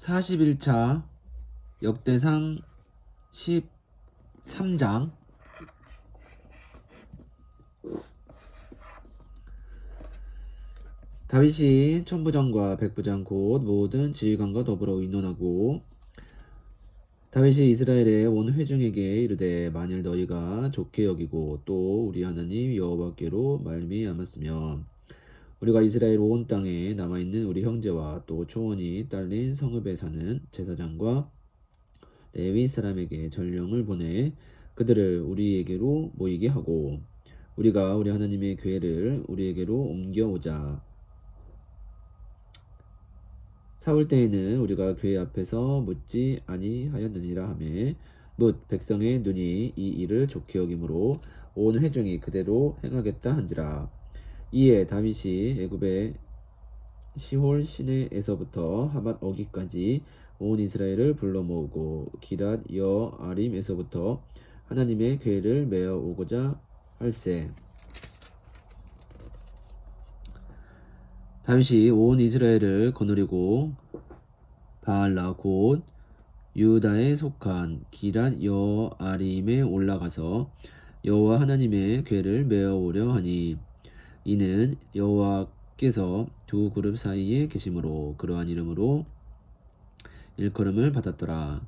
41차 역대상 13장. 다윗이 천부장과 백부장 곧 모든 지휘관과 더불어 의논하고 다윗이 이스라엘의 온 회중에게 이르되 만일 너희가 좋게 여기고 또 우리 하나님 여호와께로 말미암았으면 우리가 이스라엘 온 땅에 남아 있는 우리 형제와 또 초원이 딸린 성읍에 사는 제사장과 레위 사람에게 전령을 보내 그들을 우리에게로 모이게 하고 우리가 우리 하나님의 괴를 우리에게로 옮겨오자. 사울 때에는 우리가 괴 앞에서 묻지 아니하였느니라 하매 묻 백성의 눈이 이 일을 좋게 여김으로 온 회중이 그대로 행하겠다 한지라 이에 다윗이 애굽의 시홀 시내에서부터 하맛 어기까지 온 이스라엘을 불러 모으고 기랏 여 아림에서부터 하나님의 괴를 메어 오고자 할세. 다윗이 온 이스라엘을 거느리고 바알라 곧 유다에 속한 기랏 여 아림에 올라가서 여호와 하나님의 괴를 메어 오려 하니 이는 여호와께서 두 그룹 사이에 계심으로 그러한 이름으로 일컬음을 받았더라.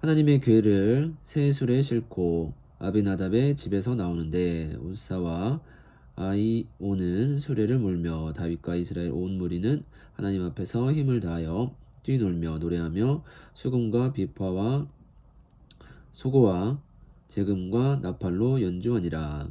하나님의 괴를 새 술에 싣고 아비나답의 집에서 나오는데 우사와 아이오는 수레를 몰며 다윗과 이스라엘 온 무리는 하나님 앞에서 힘을 다하여 뛰놀며 노래하며 수금과 비파와 소고와 재금과 나팔로 연주하니라.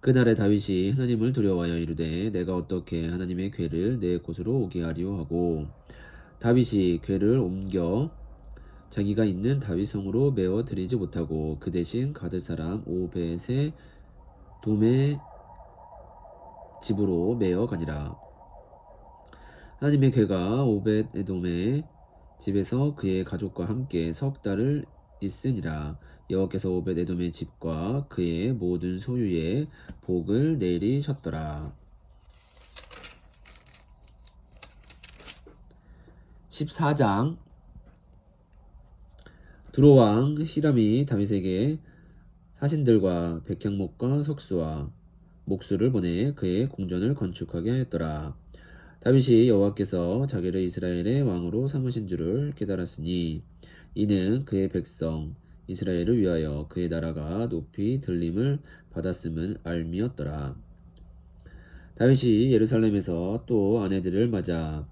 그날에 다윗이 하나님을 두려워하여 이르되 내가 어떻게 하나님의 괴를 내 곳으로 오게 하리오 하고 다윗이 괴를 옮겨 자기가 있는 다윗성으로 메어 드리지 못하고 그 대신 가드 사람 오벳의 도매 집으로 메어 가니라. 하나님의 괴가 오벳 에돔의 집에서 그의 가족과 함께 석 달을 있으니라 여호와께서 오벳 에돔의 집과 그의 모든 소유에 복을 내리셨더라. 14장 두로왕 히람이 다윗에게 사신들과 백향목과 석수와 목수를 보내 그의 궁전을 건축하게 하였더라. 다윗이 여호와께서 자기를 이스라엘의 왕으로 삼으신 줄을 깨달았으니 이는 그의 백성 이스라엘을 위하여 그의 나라가 높이 들림을 받았음을 알미었더라. 다윗이 예루살렘에서 또 아내들을 맞아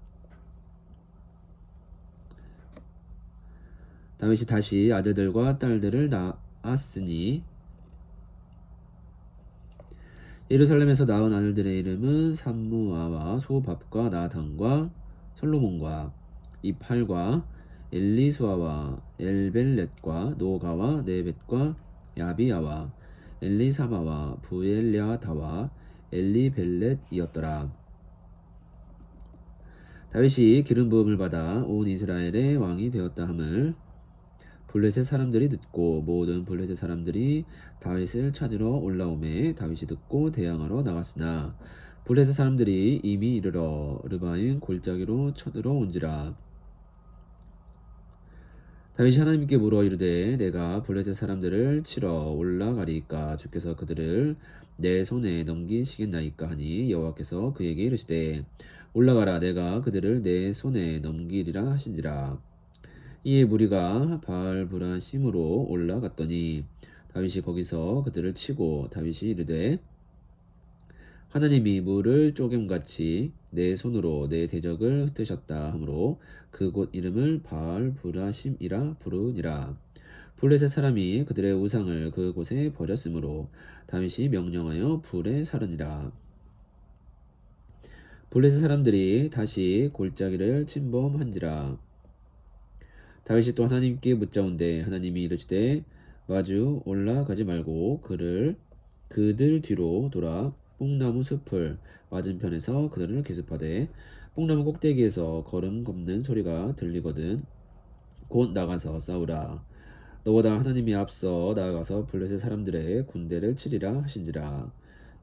다윗이 다시 아들들과 딸들을 낳았으니 예루살렘에서 낳은 아들들의 이름은 삼무아와 소밥과 나단과 솔로몬과 이팔과 엘리수아와 엘벨렛과 노가와 네벳과 야비야와 엘리사마와 부엘랴다와 엘리벨렛이었더라. 다윗이 기름 부음을 받아 온 이스라엘의 왕이 되었다 함을 블레셋 사람들이 듣고 모든 블레셋 사람들이 다윗을 찾으러 올라오매 다윗이 듣고 대항하러 나갔으나 블레셋 사람들이 이미 이르러 르바인 골짜기로 쳐들어 온지라 다윗이 하나님께 물어 이르되 내가 블레셋 사람들을 치러 올라가리까? 주께서 그들을 내 손에 넘기시겠나이까 하니 여호와께서 그에게 이르시되 올라가라 내가 그들을 내 손에 넘기리라 하신지라. 이에 무리가 바알브라심으로 올라갔더니 다윗이 거기서 그들을 치고 다윗이 이르되 하나님이 물을 쪼겜같이 내 손으로 내 대적을 흩으셨다 하므로 그곳 이름을 바알 브라심이라 부르니라. 블레셋 사람이 그들의 우상을 그곳에 버렸으므로 다윗이 명령하여 불에 사르니라. 블레셋 사람들이 다시 골짜기를 침범한지라. 다윗이 또 하나님께 묻자온데 하나님이 이르시되 마주 올라가지 말고 그를 그들 뒤로 돌아 뽕나무 숲을 맞은편에서 그들을 기습하되 뽕나무 꼭대기에서 걸음 걷는 소리가 들리거든. 곧 나가서 싸우라. 너보다 하나님이 앞서 나아가서 블레셋 사람들의 군대를 치리라 하신지라.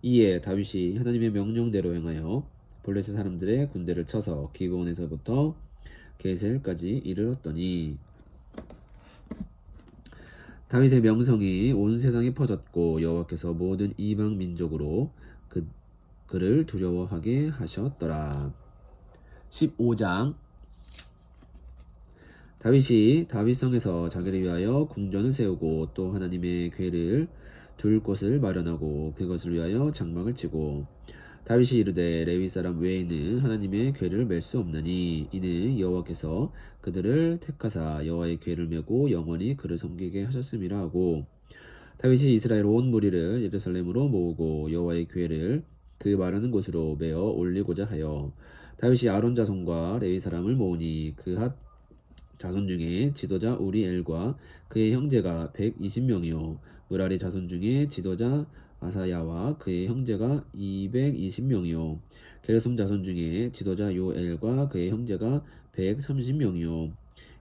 이에 다윗이 하나님의 명령대로 행하여 블레셋 사람들의 군대를 쳐서 기브온에서부터 게셀까지 이르렀더니 다윗의 명성이 온 세상에 퍼졌고 여호와께서 모든 이방 민족으로 그, 그를 두려워하게 하셨더라. 15장 다윗이 다윗성에서 자기를 위하여 궁전을 세우고 또 하나님의 궤를 둘 곳을 마련하고 그것을 위하여 장막을 치고 다윗이 이르되 레위 사람 외에는 하나님의 궤를 맬 수 없나니 이는 여호와께서 그들을 택하사 여호와의 궤를 메고 영원히 그를 섬기게 하셨음이라 하고 다윗이 이스라엘 온 무리를 예루살렘으로 모으고 여호와의 궤를 그 말하는 곳으로 메어 올리고자 하여 다윗이 아론 자손과 레위 사람을 모으니 그 핫 자손 중에 지도자 우리엘과 그의 형제가 120명이요. 무라리 자손 중에 지도자 아사야와 그의 형제가 220명이요. 게르솜 자손 중에 지도자 요엘과 그의 형제가 130명이요.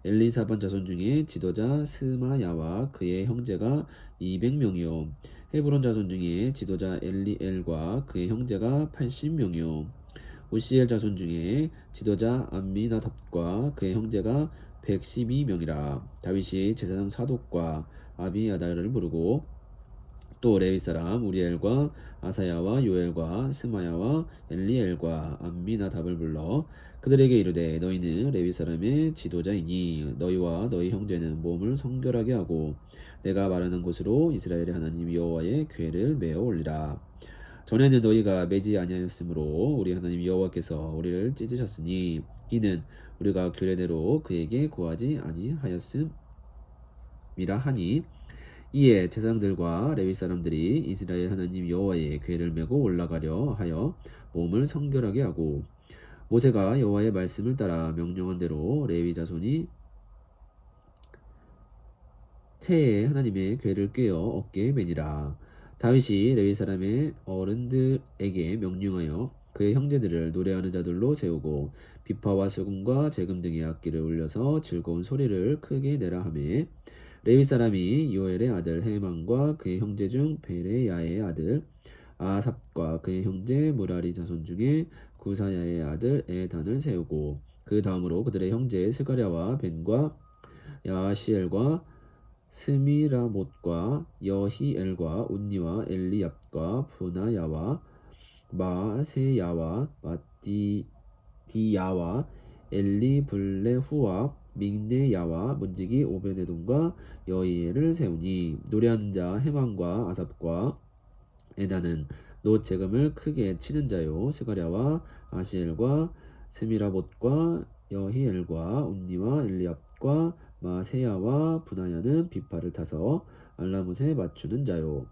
엘리사반 자손 중에 지도자 스마야와 그의 형제가 200명이요 헤브론 자손 중에 지도자 엘리엘과 그의 형제가 80명이요. 우시엘 자손 중에 지도자 암미나답과 그의 형제가 112명이라. 다윗이 제사장 사독과 아비야다를 부르고 또 레위 사람 우리엘과 아사야와 요엘과 스마야와 엘리엘과 암미나답을 불러 그들에게 이르되 너희는 레위 사람의 지도자이니 너희와 너희 형제는 몸을 성결하게 하고 내가 말하는 곳으로 이스라엘의 하나님 여호와의 궤를 메어 올리라. 전에는 너희가 매지 아니하였으므로 우리 하나님 여호와께서 우리를 찢으셨으니 이는 우리가 규례대로 그에게 구하지 아니하였음이라 하니 이에 제사장들과 레위 사람들이 이스라엘 하나님 여호와의 궤를 메고 올라가려 하여 몸을 성결하게 하고 모세가 여호와의 말씀을 따라 명령한 대로 레위 자손이 채에 하나님의 궤를 꿰어 어깨에 매니라. 다윗이 레위 사람의 어른들에게 명령하여 그의 형제들을 노래하는 자들로 세우고 비파와 수금과 재금 등의 악기를 울려서 즐거운 소리를 크게 내라 하매 레위 사람이 요엘의 아들 헤만과 그의 형제 중 베레야의 아들 아삽과 그의 형제 무라리 자손 중에 구사야의 아들 에단을 세우고 그 다음으로 그들의 형제 스가랴와 벤과 야시엘과 스미라못과 여히엘과 운니와 엘리압과 부나야와 마세야와 마디디야와 엘리블레후와 믹네야와 문지기 오베데돔과 여이엘을 세우니 노래하는 자 헤만과 아삽과 에다는 노 재금을 크게 치는 자요. 스가랴와 아시엘과 스미라봇과 여히엘과 운니와 엘리압과 마세야와 분하야는 비파를 타서 알라못에 맞추는 자요.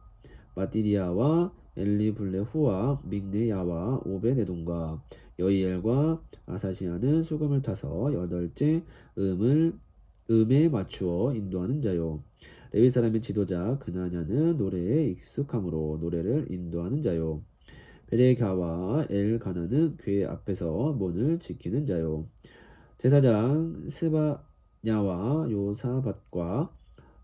마티디아와 엘리블레후와 믹네야와 오베데돔과 여이엘과 아사시아는 수금을 타서 여덟째 음을 음에 맞추어 인도하는 자요. 레위 사람의 지도자 그나냐는 노래에 익숙함으로 노래를 인도하는 자요. 베레가와 엘가나는 궤 앞에서 문을 지키는 자요. 제사장 스바냐와 요사밭과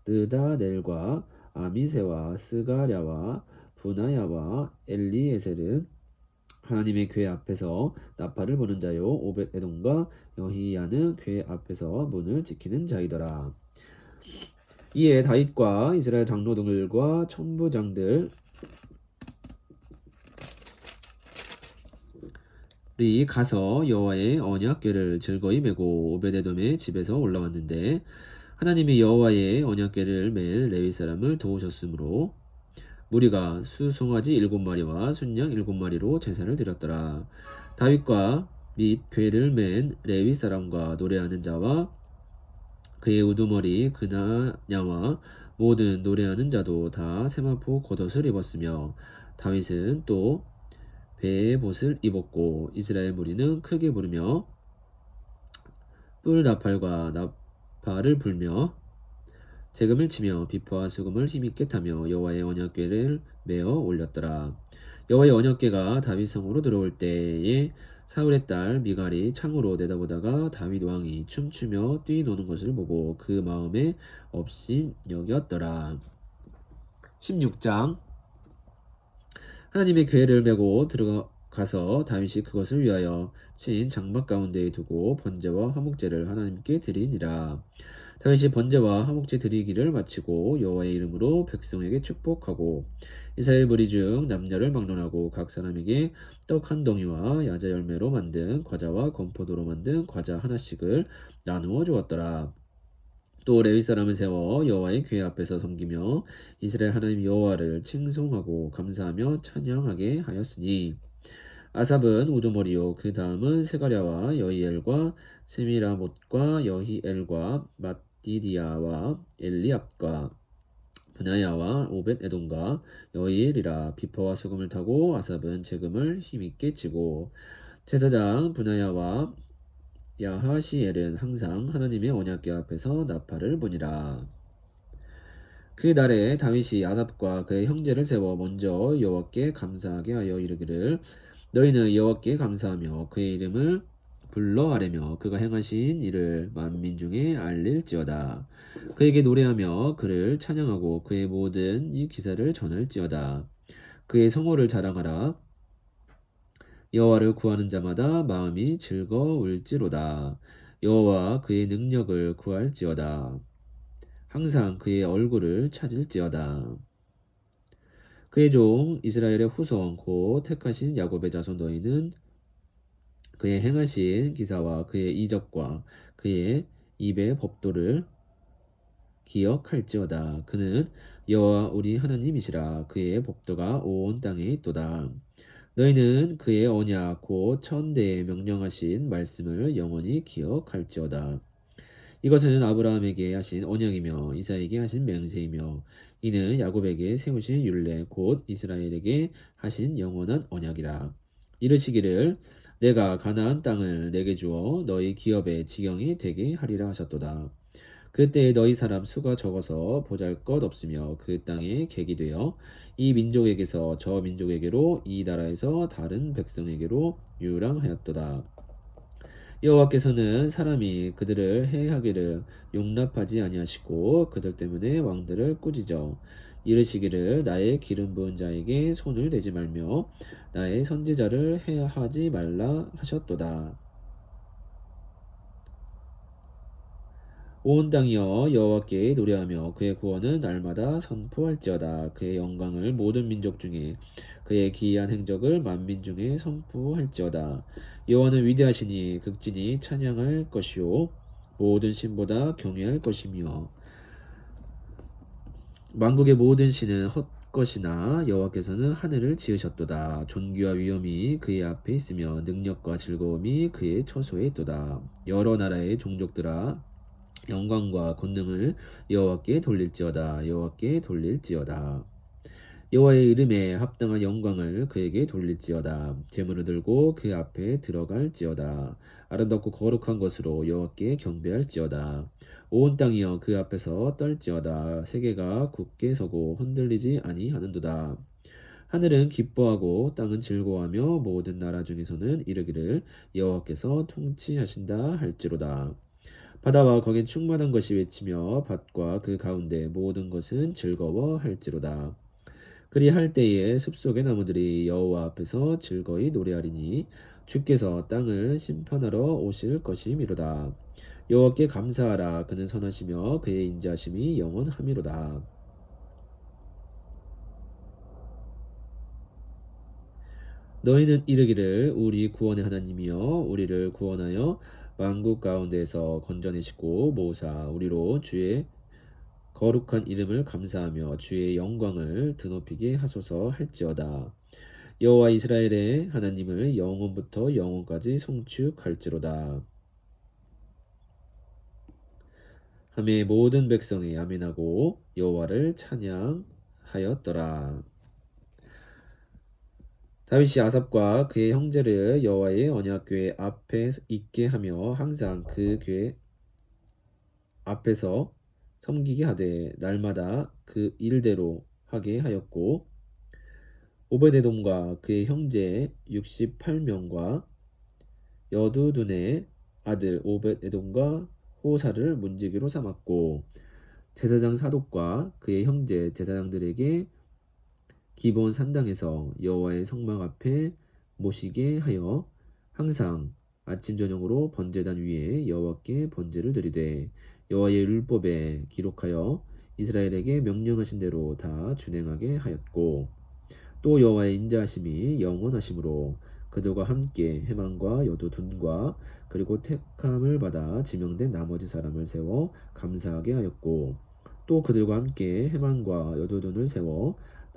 느다넬과 아미세와 스가랴와 부나야와 엘리에셀은 하나님의 궤 앞에서 나팔을 보는 자요 오벳 에돔과 여히야는 궤 앞에서 문을 지키는 자이더라. 이에 다윗과 이스라엘 장로들과 천부장들 이 가서 여호와의 언약궤를 즐거이 메고 오벳에돔의 집에서 올라왔는데 하나님이 여호와의 언약궤를 맨 레위 사람을 도우셨으므로 무리가 수송아지 일곱 마리와 순양 일곱 마리로 제사를 드렸더라. 다윗과 및 괴를 맨 레위 사람과 노래하는 자와 그의 우두머리 그나냐와 모든 노래하는 자도 다 세마포 겉옷을 입었으며 다윗은 또 배에 못을 입었고 이스라엘 무리는 크게 부르며 뿔 나팔과 나팔을 불며 재금을 치며 비파와 수금을 힘있게 타며 여호와의 언약궤를 메어 올렸더라. 여호와의 언약궤가 다윗 성으로 들어올 때에 사울의 딸 미갈이 창으로 내다보다가 다윗 왕이 춤추며 뛰노는 것을 보고 그 마음에 없인 여겼더라. 16장 하나님의 궤를 메고 들어가서 다윗이 그것을 위하여 친 장막 가운데에 두고 번제와 화목제를 하나님께 드리니라. 다윗이 번제와 화목제 드리기를 마치고 여호와의 이름으로 백성에게 축복하고 이스라엘 무리 중 남녀를 막론하고 각 사람에게 떡 한 덩이와 야자 열매로 만든 과자와 건포도로 만든 과자 하나씩을 나누어 주었더라. 또 레위 사람을 세워 여호와의 궤 앞에서 섬기며 이스라엘 하나님 여호와를 칭송하고 감사하며 찬양하게 하였으니 아삽은 우두머리요 그 다음은 세가랴와 여히엘과 세미라못과 여히엘과 마 디디아와 엘리압과 분하야와 오벳 에돔과 여히엘이라 비퍼와 수금을 타고 아삽은 재금을 힘있게 치고 제사장 분하야와 야하시엘은 항상 하나님의 언약궤 앞에서 나팔을 부니라. 그 날에 다윗이 아삽과 그의 형제를 세워 먼저 여호와께 감사하게 하여 이르기를 너희는 여호와께 감사하며 그의 이름을 불러 아뢰며 그가 행하신 일을 만민 중에 알릴지어다. 그에게 노래하며 그를 찬양하고 그의 모든 이 기사를 전할지어다. 그의 성호를 자랑하라. 여호와를 구하는 자마다 마음이 즐거울지로다. 여호와 그의 능력을 구할지어다. 항상 그의 얼굴을 찾을지어다. 그의 종 이스라엘의 후손 곧 택하신 야곱의 자손 너희는 그의 행하신 기사와 그의 이적과 그의 입의 법도를 기억할지어다. 그는 여호와 우리 하나님이시라. 그의 법도가 온 땅에 있도다. 너희는 그의 언약 곧 천대에 명령하신 말씀을 영원히 기억할지어다. 이것은 아브라함에게 하신 언약이며 이사에게 하신 맹세이며 이는 야곱에게 세우신 율례 곧 이스라엘에게 하신 영원한 언약이라. 이르시기를 내가 가나안 땅을 내게 주어 너희 기업의 지경이 되게 하리라 하셨도다. 그때 너희 사람 수가 적어서 보잘 것 없으며 그 땅에 객이 되어 이 민족에게서 저 민족에게로 이 나라에서 다른 백성에게로 유랑하였도다. 여호와께서는 사람이 그들을 해하기를 용납하지 아니하시고 그들 때문에 왕들을 꾸짖어 이르시기를 나의 기름 부은 자에게 손을 대지 말며 나의 선지자를 해하지 말라 하셨도다. 온 땅이여 여호와께 노래하며 그의 구원은 날마다 선포할지어다. 그의 영광을 모든 민족 중에 그의 기이한 행적을 만민 중에 선포할지어다. 여호와는 위대하시니 극진히 찬양할 것이요 모든 신보다 경외할 것이며. 만국의 모든 신은 헛것이나 여호와께서는 하늘을 지으셨도다. 존귀와 위엄이 그의 앞에 있으며 능력과 즐거움이 그의 처소에 있도다. 여러 나라의 종족들아 영광과 권능을 여호와께 돌릴지어다 여호와께 돌릴지어다. 여호와의 이름에 합당한 영광을 그에게 돌릴지어다. 재물을 들고 그 앞에 들어갈지어다. 아름답고 거룩한 것으로 여호와께 경배할지어다. 온 땅이여 그 앞에서 떨지어다. 세계가 굳게 서고 흔들리지 아니하는도다. 하늘은 기뻐하고 땅은 즐거워하며 모든 나라 중에서는 이르기를 여호와께서 통치하신다 할지로다 바다와 거긴 충만한 것이 외치며 밭과 그 가운데 모든 것은 즐거워할지로다. 그리 할 때에 숲속의 나무들이 여호와 앞에서 즐거이 노래하리니 주께서 땅을 심판하러 오실 것이미로다. 여호와께 감사하라 그는 선하시며 그의 인자심이 영원함이로다. 너희는 이르기를 우리 구원의 하나님이여 우리를 구원하여 만국 가운데서 건져내시고 모사 우리로 주의 거룩한 이름을 감사하며 주의 영광을 드높이게 하소서 할지어다. 여호와 이스라엘의 하나님을 영원부터 영원까지 송축할지로다. 함의 모든 백성이 아멘하고 여호와를 찬양하였더라. 다윗이 아삽과 그의 형제를 여호와의 언약궤 앞에 있게 하며 항상 그 궤 앞에서 섬기게 하되 날마다 그 일대로 하게 하였고 오베데돔과 그의 형제 68명과 여두둔의 아들 오벳에돔과 호사를 문지기로 삼았고 제사장 사독과 그의 형제 제사장들에게 기본 산당에서 여호와의 성막 앞에 모시게 하여 항상 아침 저녁으로 번제단 위에 여호와께 번제를 드리되 여호와의 율법에 기록하여 이스라엘에게 명령하신 대로 다 준행하게 하였고 또 여호와의 인자하심이 영원하심으로 그들과 함께 해만과 여도둔과 그리고 택함을 받아 지명된 나머지 사람을 세워 감사하게 하였고 또 그들과 함께 해만과 여도둔을 세워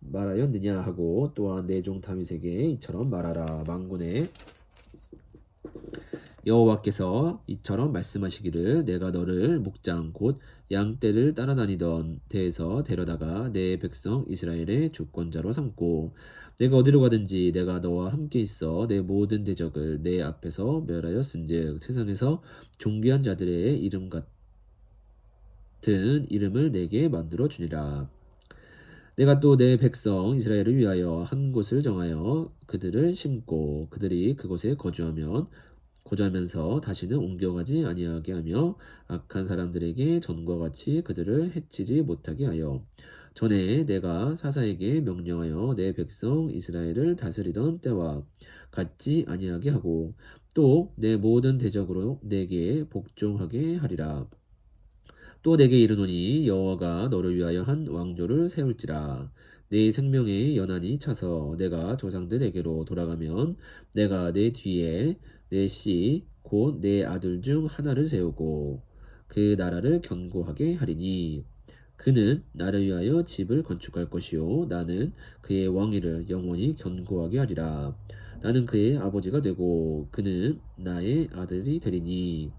말하였느냐 하고 또한 내종 다윗에게 이처럼 말하라. 망군의 여호와께서 이처럼 말씀하시기를 내가 너를 목장 곧 양떼를 따라다니던 데에서 데려다가 내 백성 이스라엘의 주권자로 삼고 내가 어디로 가든지 내가 너와 함께 있어 내 모든 대적을 내 앞에서 멸하였은즉 세상에서 존귀한 자들의 이름 같은 이름을 내게 만들어 주니라 내가 또 내 백성 이스라엘을 위하여 한 곳을 정하여 그들을 심고 그들이 그곳에 거주하면 거주하면서 다시는 옮겨가지 아니하게 하며 악한 사람들에게 전과 같이 그들을 해치지 못하게 하여 전에 내가 사사에게 명령하여 내 백성 이스라엘을 다스리던 때와 같지 아니하게 하고 또 내 모든 대적으로 내게 복종하게 하리라. 또 내게 이르노니 여호와가 너를 위하여 한 왕조를 세울지라. 내 생명의 연한이 차서 내가 조상들에게로 돌아가면 내가 내 뒤에 내 씨 곧 내 아들 중 하나를 세우고 그 나라를 견고하게 하리니 그는 나를 위하여 집을 건축할 것이요 나는 그의 왕위를 영원히 견고하게 하리라. 나는 그의 아버지가 되고 그는 나의 아들이 되리니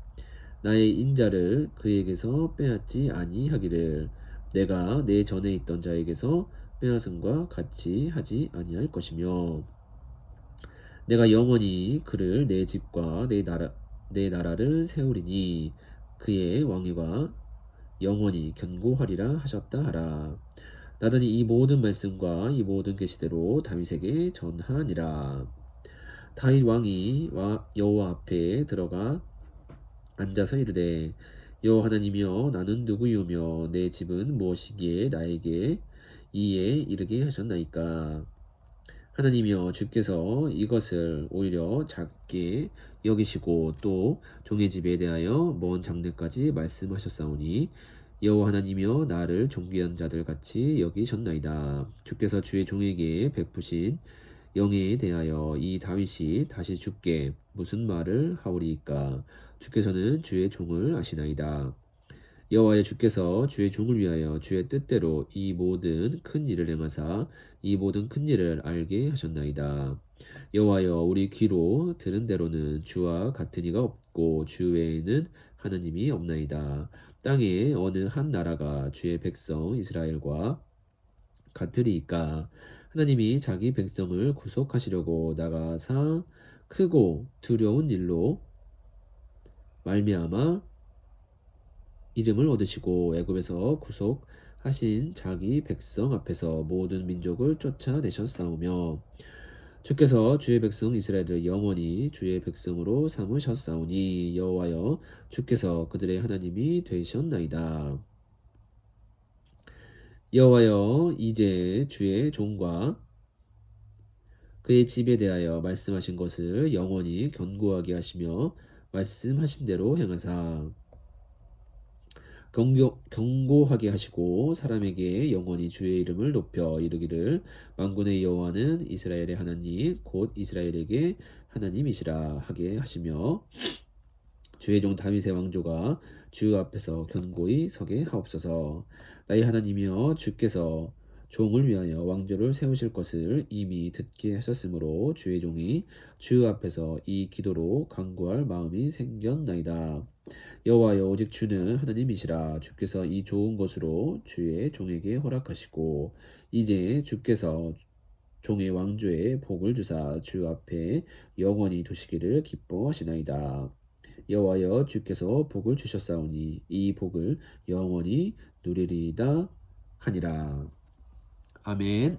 나의 인자를 그에게서 빼앗지 아니하기를 내가 내 전에 있던 자에게서 빼앗음과 같이 하지 아니할 것이며 내가 영원히 그를 내 집과 내 나라 내 나라를 세우리니 그의 왕위가 영원히 견고하리라 하셨다 하라. 나단이 이 모든 말씀과 이 모든 계시대로 다윗에게 전하니라. 다윗 왕이 여호와 앞에 들어가 앉아서 이르되 여호와 하나님이여 나는 누구이오며 내 집은 무엇이기에 나에게 이에 이르게 하셨나이까? 하나님이여 주께서 이것을 오히려 작게 여기시고 또 종의 집에 대하여 먼 장래까지 말씀하셨사오니 여호와 하나님이여 나를 존귀한 자들 같이 여기셨나이다. 주께서 주의 종에게 베푸신 영에 대하여 이 다윗이 다시 주께 무슨 말을 하오리이까 주께서는 주의 종을 아시나이다. 여호와의 주께서 주의 종을 위하여 주의 뜻대로 이 모든 큰 일을 행하사 이 모든 큰 일을 알게 하셨나이다. 여호와여 우리 귀로 들은 대로는 주와 같은 이가 없고 주 외에는 하나님이 없나이다. 땅에 어느 한 나라가 주의 백성 이스라엘과 같으리이까 하나님이 자기 백성을 구속하시려고 나가사 크고 두려운 일로 말미암아 이름을 얻으시고 애굽에서 구속하신 자기 백성 앞에서 모든 민족을 쫓아내셨사오며 주께서 주의 백성 이스라엘을 영원히 주의 백성으로 삼으셨사오니 여호와여 주께서 그들의 하나님이 되셨나이다. 여호와여 이제 주의 종과 그의 집에 대하여 말씀하신 것을 영원히 견고하게 하시며 말씀하신 대로 행하사. 경고, 경고하게 하시고 사람에게 영원히 주의 이름을 높여 이르기를 만군의 여호와는 이스라엘의 하나님 곧 이스라엘에게 하나님이시라 하게 하시며 주의 종 다윗의 왕조가 주 앞에서 견고히 서게 하옵소서. 나의 하나님이여 주께서 종을 위하여 왕조를 세우실 것을 이미 듣게 하셨으므로 주의 종이 주 앞에서 이 기도로 간구할 마음이 생겼나이다. 여호와여 오직 주는 하나님이시라 주께서 이 좋은 것으로 주의 종에게 허락하시고 이제 주께서 종의 왕조에 복을 주사 주 앞에 영원히 두시기를 기뻐하시나이다. 여호와여 주께서 복을 주셨사오니 이 복을 영원히 누리리이다 하니라. 아멘.